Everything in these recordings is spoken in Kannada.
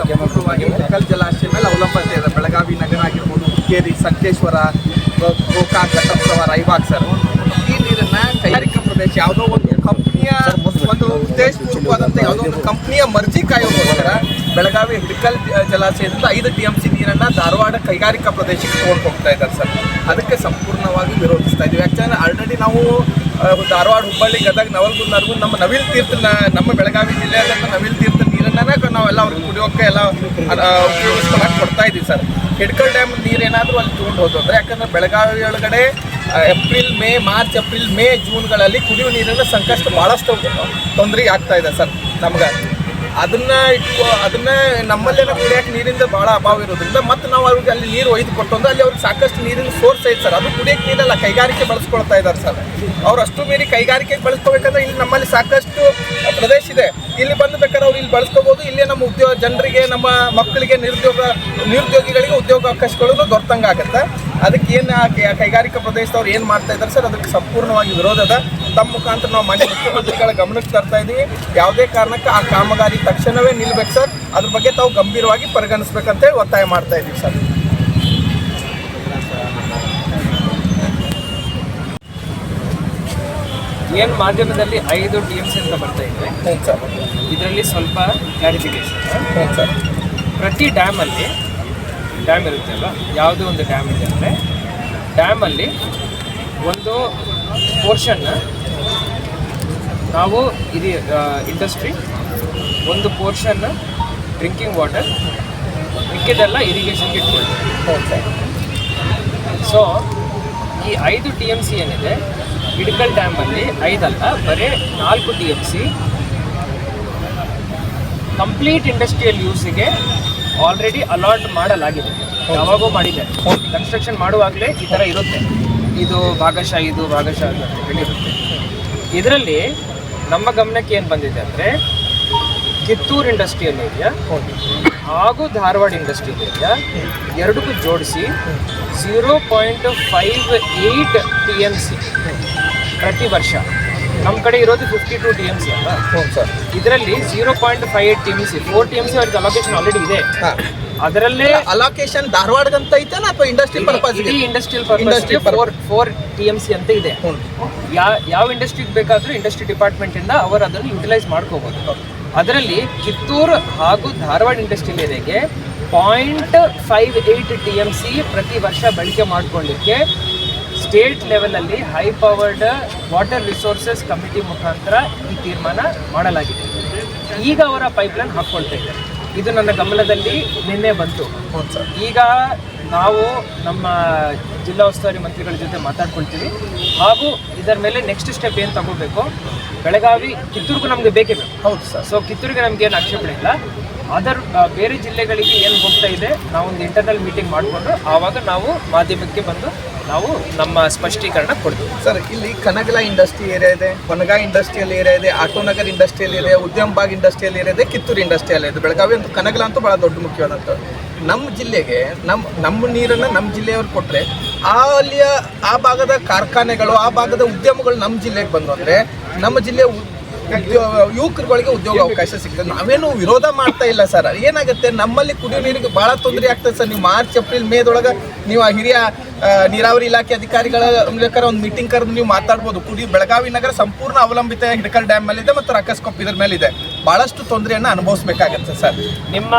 ಸಂಪೂರ್ಣವಾಗಿ ಮೆಡಿಕಲ್ ಜಲಾಶಯ ಮೇಲೆ ಅವಲಂಬನೆ ಇದೆ. ಬೆಳಗಾವಿ ನಗರ ಆಗಿರ್ಬೋದು ಹುಕ್ಕೇರಿ ಸಂಕೇಶ್ವರ ಗೋಕಾಕ ಘಟಪ್ರಭ ರಾಯಬಾಗ್ ಸರ್. ಈ ನೀರನ್ನ ಕೈಗಾರಿಕಾ ಪ್ರದೇಶ ಯಾವುದೋ ಒಂದು ಕಂಪ್ನಿಯ ಒಂದು ಉದ್ದೇಶಪೂರ್ವಕವಾದಂಥ ಯಾವುದೋ ಒಂದು ಕಂಪ್ನಿಯ ಮರ್ಜಿ ಕಾಯೋಗೋಸ್ಕರ ಬೆಳಗಾವಿ ಹಿಡಕಲ್ ಜಲಾಶಯದಿಂದ ಐದು ಟಿ ಎಂ ಸಿ ನೀರನ್ನ ಧಾರವಾಡ ಕೈಗಾರಿಕಾ ಪ್ರದೇಶಕ್ಕೆ ತಗೊಂಡು ಹೋಗ್ತಾ ಇದ್ದಾರೆ ಸರ್. ಅದಕ್ಕೆ ಸಂಪೂರ್ಣವಾಗಿ ವಿರೋಧಿಸ್ತಾ ಇದ್ದೀವಿ. ಯಾಕಂದ್ರೆ ಆಲ್ರೆಡಿ ನಾವು ಧಾರವಾಡ ಹುಬ್ಬಳ್ಳಿ ಗದಗ ನರಗುಂದ ನಮ್ಮ ನವಿಲ್ ತೀರ್ಥನ ನಮ್ಮ ಬೆಳಗಾವಿ ಜಿಲ್ಲೆಯಲ್ಲಿ ನವಿಲ್ ತೀರ್ಥ ನೀರನ್ನ ನಾವೆಲ್ಲ ಅವ್ರಿಗೆ ಕುಡಿಯೋಕೆ ಎಲ್ಲ ಉಪಯೋಗಿಸ್ಕೊಳಕ್ಕೆ ಕೊಡ್ತಾ ಇದ್ದೀವಿ ಸರ್. ಹಿಡ್ಕಲ್ ಡ್ಯಾಮ್ ನೀರೇನಾದರೂ ಅಲ್ಲಿ ತಗೊಂಡು ಹೋದ್ರು ಅಂದ್ರೆ ಯಾಕಂದ್ರೆ ಬೆಳಗಾವಿ ಒಳಗಡೆ April, May, March, April, May, ಜೂನ್ಗಳಲ್ಲಿ ಕುಡಿಯುವ ನೀರಿನ ಸಂಕಷ್ಟ ಭಾಳಷ್ಟು ತೊಂದರೆ ಆಗ್ತಾ ಇದೆ ಸರ್ ನಮ್ಗೆ. ಅದನ್ನ ಇಟ್ಕೊ, ಅದನ್ನ ನಮ್ಮಲ್ಲೆಲ್ಲ ಕುಡಿಯಕ್ಕೆ ನೀರಿಂದ ಭಾಳ ಅಭಾವ ಇರೋದ್ರಿಂದ ಮತ್ತೆ ನಾವು ಅವ್ರಿಗೆ ಅಲ್ಲಿ ನೀರು ಒಯ್ದು ಕೊಟ್ಟೊಂದು ಅಲ್ಲಿ ಅವ್ರಿಗೆ ಸಾಕಷ್ಟು ನೀರಿನ ಸೋರ್ಸ್ ಐತೆ ಸರ್ ಅದು ಕುಡಿಯಕ್ಕೆ ನೀರಲ್ಲ, ಕೈಗಾರಿಕೆ ಬಳಸ್ಕೊಳ್ತಾ ಇದ್ದಾರೆ ಸರ್ ಅವ್ರು ಅಷ್ಟು ಮೀರಿ ಕೈಗಾರಿಕೆ ಬಳಸ್ಕೋಬೇಕಂದ್ರೆ ಇಲ್ಲಿ ನಮ್ಮಲ್ಲಿ ಸಾಕಷ್ಟು ಪ್ರದೇಶ ಇದೆ. ಇಲ್ಲಿ ಬಂದು ಬೇಕಾದ್ರೆ ಅವ್ರು ಇಲ್ಲಿ ಬಳಸ್ಕೋಬೋದು. ಇಲ್ಲೇ ನಮ್ಮ ಉದ್ಯೋಗ ಜನರಿಗೆ, ನಮ್ಮ ಮಕ್ಕಳಿಗೆ ನಿರುದ್ಯೋಗ, ನಿರುದ್ಯೋಗಿಗಳಿಗೆ ಉದ್ಯೋಗ ಅವಕಾಶಗಳು ದೊರೆತಂಗೆ ಆಗುತ್ತೆ ಅದಕ್ಕೆ ಏನು ಕೈಗಾರಿಕಾ ಪ್ರದೇಶದವ್ರು ಏನು ಮಾಡ್ತಾ ಇದ್ದಾರೆ ಸರ್? ಅದಕ್ಕೆ ಸಂಪೂರ್ಣವಾಗಿ ವಿರೋಧ ಅದ ತಮ್ಮ ಮುಖಾಂತರ ನಾವು ಮನೆ ಮುಖ್ಯಮಂತ್ರಿಗಳ ಗಮನಕ್ಕೆ ತರ್ತಾ ಇದ್ದೀವಿ ಯಾವುದೇ ಕಾರಣಕ್ಕೆ ಆ ಕಾಮಗಾರಿ ತಕ್ಷಣವೇ ನಿಲ್ಬೇಕು ಸರ್. ಅದ್ರ ಬಗ್ಗೆ ತಾವು ಗಂಭೀರವಾಗಿ ಪರಿಗಣಿಸ್ಬೇಕಂತೇಳಿ ಒತ್ತಾಯ ಮಾಡ್ತಾ ಇದ್ದೀವಿ ಸರ್. ಏನು ಮಾಧ್ಯಮದಲ್ಲಿ ಐದು ಟಿ ಎಂ ಸಿ ಅಂತ ಬರ್ತಾ ಇದೆ. ಸರ್. ಇದರಲ್ಲಿ ಸ್ವಲ್ಪ ಕ್ಲಾರಿಫಿಕೇಶನ್ ಪ್ರತಿ ಡ್ಯಾಮಲ್ಲಿ ಡ್ಯಾಮ್ ಇರುತ್ತೆ ಅಲ್ವಾ? ಯಾವುದೇ ಒಂದು ಡ್ಯಾಮ್ ಇದೆ ಅಂದರೆ ಡ್ಯಾಮಲ್ಲಿ ಒಂದು ಪೋರ್ಷನ್ನ ನಾವು ಇದು ಇಂಡಸ್ಟ್ರಿ ಒಂದು ಪೋರ್ಷನ್ ಡ್ರಿಂಕಿಂಗ್ ವಾಟರ್ ಮಿಕ್ಕಿದೆಲ್ಲ ಇರಿಗೇಷನ್ಗೆ ಇಟ್ಕೊಳ್ತೀವಿ. ಸೊ ಈ ಐದು ಟಿ ಎಂ ಸಿ ಏನಿದೆ ಇಡ್ಕಲ್ ಡ್ಯಾಮಲ್ಲಿ ಐದಲ್ಲ, ಬರೀ ನಾಲ್ಕು T M C complete industrial ಯೂಸಿಗೆ already allot ಮಾಡಲಾಗಿದೆ. ಯಾವಾಗೂ ಮಾಡಿದೆ. ಕನ್ಸ್ಟ್ರಕ್ಷನ್ ಮಾಡುವಾಗಲೇ ಈ ಥರ ಇರುತ್ತೆ. ಇದು ಭಾಗಶಃ ಇದು ಭಾಗಶಃ ಅಂತ ಹೇಳಿರುತ್ತೆ. ಇದರಲ್ಲಿ ನಮ್ಮ ಗಮನಕ್ಕೆ ಏನು ಬಂದಿದೆ ಅಂದರೆ ಕಿತ್ತೂರು ಇಂಡಸ್ಟ್ರಿಯಲ್ ಏರಿಯಾ ಹಾಗೂ ಧಾರವಾಡ ಇಂಡಸ್ಟ್ರಿಯಲ್ ಏರಿಯಾ ಎರಡಕ್ಕೂ ಜೋಡಿಸಿ zero point five eight T M C ಪ್ರತಿ ವರ್ಷ. ನಮ್ಮ ಕಡೆ ಇರೋದು fifty two T M C ಅಲ್ಲ ಹ್ಞೂ ಸರ್. ಇದರಲ್ಲಿ zero point five eight T M C four T M C ಅವ್ರಿಗೆ ಅಲೋಕೇಶನ್ ಆಲ್ರೆಡಿ ಇದೆ. ಹಾಂ. ಅದರಲ್ಲೇ ಅಲೋಕೇಶನ್ ಧಾರವಾಡದಂತ ಐತೆನಾ ಅಥವಾ ಇಂಡಸ್ಟ್ರಿ ಪರ್ಪಸ್ ಇಡೀ industrial purpose four four T M C ಅಂತ ಇದೆ. ಯಾವ ಯಾವ ಇಂಡಸ್ಟ್ರಿಗೆ ಬೇಕಾದರೂ ಇಂಡಸ್ಟ್ರಿ ಡಿಪಾರ್ಟ್ಮೆಂಟಿಂದ ಅವರು ಅದನ್ನು ಯುಟಿಲೈಸ್ ಮಾಡ್ಕೋಬೋದು. ಅದರಲ್ಲಿ ಕಿತ್ತೂರು ಹಾಗೂ Dharwad industrial ಏರಿಯಾಗೆ point five eight T M C ಪ್ರತಿ ವರ್ಷ ಬಳಕೆ ಮಾಡ್ಕೊಳ್ಳಿಕ್ಕೆ ಸ್ಟೇಟ್ ಲೆವೆಲಲ್ಲಿ high powered water resources committee ಮುಖಾಂತರ ಈ ತೀರ್ಮಾನ ಮಾಡಲಾಗಿದೆ. ಈಗ ಅವರ ಪೈಪ್ಲೈನ್ ಹಾಕ್ಕೊಳ್ತಾ ಇದೆ. ಇದು ನನ್ನ ಗಮನದಲ್ಲಿ ನಿನ್ನೆ ಬಂತು. ಈಗ ನಾವು ನಮ್ಮ ಜಿಲ್ಲಾ ಉಸ್ತುವಾರಿ ಮಂತ್ರಿಗಳ ಜೊತೆ ಮಾತಾಡ್ಕೊಳ್ತೀವಿ. ಹಾಗೂ ಇದರ ಮೇಲೆ ನೆಕ್ಸ್ಟ್ ಸ್ಟೆಪ್ ಏನು ತಗೋಬೇಕು? ಬೆಳಗಾವಿ ಕಿತ್ತೂರಿಗೂ ನಮಗೆ ಬೇಕೇ ಬೇಕು. ಹೌದು ಸರ್. ಸೊ ಕಿತ್ತೂರಿಗೆ ನಮ್ಗೆ ಏನು ಆಕ್ಷೇಪಣೆ ಇಲ್ಲ. ಅದರ್ ಬೇರೆ ಜಿಲ್ಲೆಗಳಿಗೆ ಏನು ಹೋಗ್ತಾ ಇದೆ ನಾವೊಂದು ಇಂಟರ್ನಲ್ ಮೀಟಿಂಗ್ ಮಾಡಿಕೊಂಡು ಆವಾಗ ನಾವು ಮಾಧ್ಯಮಕ್ಕೆ ಬಂದು ನಾವು ನಮ್ಮ ಸ್ಪಷ್ಟೀಕರಣ ಕೊಡ್ತೀವಿ. ಸರ್, ಇಲ್ಲಿ ಕನಗಲ ಇಂಡಸ್ಟ್ರಿ ಏರಿಯಾ ಇದೆ ಕೊನಗಾ ಇಂಡಸ್ಟ್ರಿಯಲ್ ಏರಿಯಾ ಇದೆ Autonagar industrial area Udyambag industrial area ಇದೆ, ಕಿತ್ತೂರು ಇಂಡಸ್ಟ್ರಿಯಲ್ ಇದೆ. ಬೆಳಗಾವಿ ಅಂತೂ ಕನಗಲ ಅಂತೂ ಭಾಳ ದೊಡ್ಡ ಮುಖ್ಯವಾದಂಥ ನಮ್ಮ ಜಿಲ್ಲೆಗೆ ನಮ್ಮ ನಮ್ಮ ನೀರನ್ನು ನಮ್ಮ ಜಿಲ್ಲೆಯವ್ರು ಕೊಟ್ಟರೆ ಆ ಅಲ್ಲಿಯ ಆ ಭಾಗದ ಕಾರ್ಖಾನೆಗಳು, ಆ ಭಾಗದ ಉದ್ಯಮಗಳು ನಮ್ಮ ಜಿಲ್ಲೆಗೆ ಬಂದು ಅಂದರೆ, ನಮ್ಮ ಉದ್ಯೋ ಯುವಕರುಗಳಿಗೆ ಉದ್ಯೋಗ ಅವಕಾಶ ಸಿಗ್ತದೆ. ನಾವೇನು ವಿರೋಧ ಮಾಡ್ತಾ ಇಲ್ಲ ಸರ್. ಏನಾಗುತ್ತೆ? ನಮ್ಮಲ್ಲಿ ಕುಡಿಯೋ ನೀರಿಗೆ ಭಾಳ ತೊಂದರೆ ಆಗ್ತದೆ ಸರ್. ನೀವು ಮಾರ್ಚ್ ಏಪ್ರಿಲ್ ಮೇದೊಳಗೆ ನೀವು ಆ ಹಿರಿಯ ನೀರಾವರಿ ಇಲಾಖೆ ಅಧಿಕಾರಿಗಳ ಮೂಲಕ ಒಂದು ಮೀಟಿಂಗ್ ಕರೆದು ನೀವು ಮಾತಾಡ್ಬೋದು. ಕುಡಿ ಬೆಳಗಾವಿ ನಗರ ಸಂಪೂರ್ಣ ಅವಲಂಬಿತ ಹಿಡಕಲ್ ಡ್ಯಾಮ್ ಮೇಲಿದೆ ಮತ್ತು ರಕಸ್ಕೊಪ್ ಇದ್ರ ಮೇಲಿದೆ. ಭಾಳಷ್ಟು ತೊಂದರೆಯನ್ನು ಅನುಭವಿಸ್ಬೇಕಾಗತ್ತೆ ಸರ್. ನಿಮ್ಮ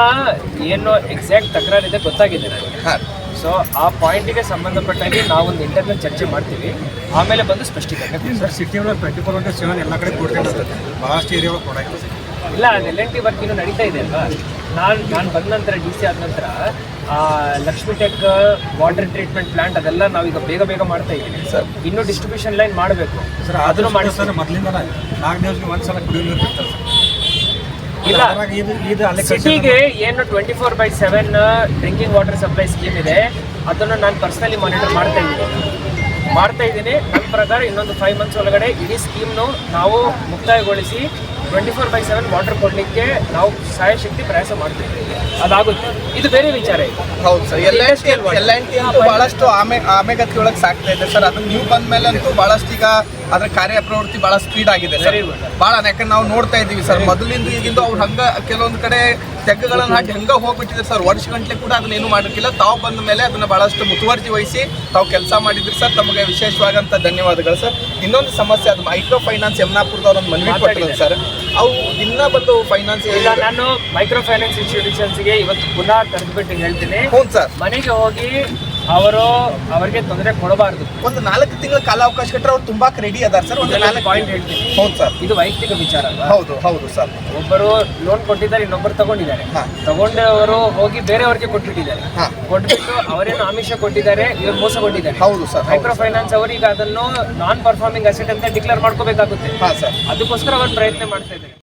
ಏನು ಎಕ್ಸಾಕ್ಟ್ ತಕರಾರಿದೆ ಗೊತ್ತಾಗಿದೆ ಹಾಂ. ಸೊ ಆ ಪಾಯಿಂಟಿಗೆ ಸಂಬಂಧಪಟ್ಟಾಗಿ ನಾವೊಂದು ಇಂಟರ್ನಲ್ ಚರ್ಚೆ ಮಾಡ್ತೀವಿ. ಆಮೇಲೆ ಬಂದು ಸ್ಪಷ್ಟೀಕರಣ ಸರ್ ಸಿಟಿ ಒಳಗೆ ಟ್ವೆಂಟಿ ಫೋರ್ ಇಂಟು ಸೆವೆನ್ ಎಲ್ಲ ಕಡೆ ಕೊಡ್ತೇನೆ ಭಾಳಷ್ಟು ಏರಿಯಾ ಒಳಗೆ ಇಲ್ಲ ಅದು ಎಲ್ ಎನ್ ಟಿ ವರ್ಕ್ ಇನ್ನೂ ನಡೀತಾ ಇದೆ ಅಲ್ವಾ? ನಾನು ನಾನು ಬಂದ ನಂತರ ಡಿ ಸಿ ಆದ ನಂತರ ಆ, Lakshmi tech water treatment plant ಅದೆಲ್ಲ ನಾವೀಗ ಬೇಗ ಬೇಗ ಮಾಡ್ತಾ ಇದ್ದೀವಿ. ಸರ್ ಇನ್ನೂ ಡಿಸ್ಟ್ರಿಬ್ಯೂಷನ್ ಲೈನ್ ಮಾಡಬೇಕು. ಸರ್ ಅದನ್ನು ಮಾಡಿ ಸರ್ ಮೊದಲಿಂದ ನಾಲ್ಕು ದಿವಸಕ್ಕೆ ಒಂದು ಸಲ ಕುಡಿಯೋ ನೀರು ಬಿಡ್ತಾರೆ ಸರ್ ಇಲ್ಲ ಅದ್ರಾಗ ಇದು ಇದು ಅಲ್ಲೇ ಸಿಟಿಗೆ ಏನು twenty four by seven drinking water supply scheme ಇದೆ. ಅದನ್ನು ನಾನು ಪರ್ಸನಲಿ ಮಾನಿಟರ್ ಮಾಡ್ತಾ ಇದ್ದೀನಿ. ಮಾಡ್ತಾ ಇದ್ದೀನಿ. ನನ್ನ ಪ್ರಕಾರ ಇನ್ನೊಂದು ಫೈವ್ ಮಂತ್ಸ್ ಒಳಗಡೆ ಇಡೀ ಸ್ಕೀಮ್ನು ನಾವು ಮುಕ್ತಾಯಗೊಳಿಸಿ twenty four by seven water ಕೊಡಲಿಕ್ಕೆ ನಾವು ಸಹಾಯಶಕ್ತಿ ಪ್ರಯಾಸ ಮಾಡ್ತೀವಿ. ಅದಾಗುತ್ತೆ. ಇದು ಬೇರೆ ವಿಚಾರ ಇದೆ. ಹೌದು ಸರ್. ಎಲ್ಲ N T L N T ಅಂತೂ ಭಾಳಷ್ಟು ಆಮೆ ಆಮೆಗತಿ ಒಳಗೆ ಸಾಕ್ತಾ ಇದೆ ಸರ್. ಅದು ನೀವು ಬಂದ ಮೇಲೆ ಅಂತೂ ಬಹಳಷ್ಟು ಈಗ ಅದ್ರ ಕಾರ್ಯಪ್ರವೃತ್ತಿ ಬಹಳ ಸ್ಪೀಡ್ ಆಗಿದೆ ಸರ್. ಬಹಳ ಯಾಕಂದ್ರೆ ನಾವು ನೋಡ್ತಾ ಇದೀವಿ ಸರ್. ಮೊದಲಿಂದ ಈಗಿಂದು ಅವ್ರು ಹಂಗ ಕೆಲವೊಂದು ಕಡೆ ತೆಗ್ಗಗಳನ್ನ ಹಾಕಿ ಹಂಗ ಹೋಗ್ಬಿಟ್ಟಿದ್ರು ಸರ್. ವರ್ಷ ಗಂಟ್ಲೆ ಕೂಡ ಅದನ್ನ ಏನು ಮಾಡಿರ್ಲಿಲ್ಲ. ತಾವು ಬಂದ ಮೇಲೆ ಅದನ್ನ ಬಹಳಷ್ಟು ಮುತುವರ್ಜಿ ವಹಿಸಿ ತಾವು ಕೆಲಸ ಮಾಡಿದ್ರಿ ಸರ್. ತಮಗೆ ವಿಶೇಷವಾದಂತ ಧನ್ಯವಾದಗಳು ಸರ್. ಇನ್ನೊಂದು ಸಮಸ್ಯೆ ಅದು ಮೈಕ್ರೋ ಫೈನಾನ್ಸ್ ಯಮನಾಪುರದವ್ರ ಒಂದು ಮನವಿ ಕೊಟ್ಟಿರೋದು ಸರ್. ಅವು ಇನ್ನ ಬಂದು ಫೈನಾನ್ಸ್ ಈಗ ನಾನು ಮೈಕ್ರೋ ಫೈನಾನ್ಸ್ ಇನ್ಸ್ಟಿಟ್ಯೂಷನ್ಸ್ಗೆ ಇವತ್ತು ಪುನಃ ಕರೆದ್ಬಿಟ್ಟು ಹೇಳ್ತೀನಿ. ಹ್ಞೂ ಸರ್. ಮನೆಗೆ ಹೋಗಿ ಅವರು ಅವರಿಗೆ ತೊಂದರೆ ಕೊಡಬಾರದು. ಒಂದು ನಾಲ್ಕು ತಿಂಗಳ ಕಾಲಾವಕಾಶ ಕೊಟ್ಟರೆ ಅವ್ರು ತುಂಬಾ ರೆಡಿ ಅದಾರ ಸರ್? ಒಂದು ನಾಲ್ಕು ಪಾಯಿಂಟ್ ಹೇಳ್ತೀನಿ. ಹೌದು ಸರ್. ಇದು ವೈಯಕ್ತಿಕ ವಿಚಾರ ಅಲ್ವಾ? ಹೌದು ಹೌದು ಸರ್. ಒಬ್ಬರು ಲೋನ್ ಕೊಟ್ಟಿದ್ದಾರೆ ಇನ್ನೊಬ್ಬರು ತಗೊಂಡಿದ್ದಾರೆ. ತಗೊಂಡವರು ಹೋಗಿ ಬೇರೆಯವ್ರಿಗೆ ಕೊಟ್ಟಿಟ್ಟಿದ್ದಾರೆ. ಕೊಟ್ಬಿಟ್ಟು ಅವರೇನು ಆಮಿಷ ಕೊಟ್ಟಿದ್ದಾರೆ ಇವರು ಮೋಸ ಕೊಟ್ಟಿದ್ದಾರೆ. ಹೌದು ಸರ್ ಮೈಕ್ರೋ ಫೈನಾನ್ಸ್ ಅವರು ಈಗ ಅದನ್ನು ನಾನ್ ಪರ್ಫಾರ್ಮಿಂಗ್ ಅಸೆಟ್ ಅಂತ ಡಿಕ್ಲೇರ್ ಮಾಡ್ಕೋಬೇಕಾಗುತ್ತೆ. ಹಾಂ ಸರ್. ಅದಕ್ಕೋಸ್ಕರ ಅವರು ಪ್ರಯತ್ನ ಮಾಡ್ತಾ ಇದ್ದಾರೆ.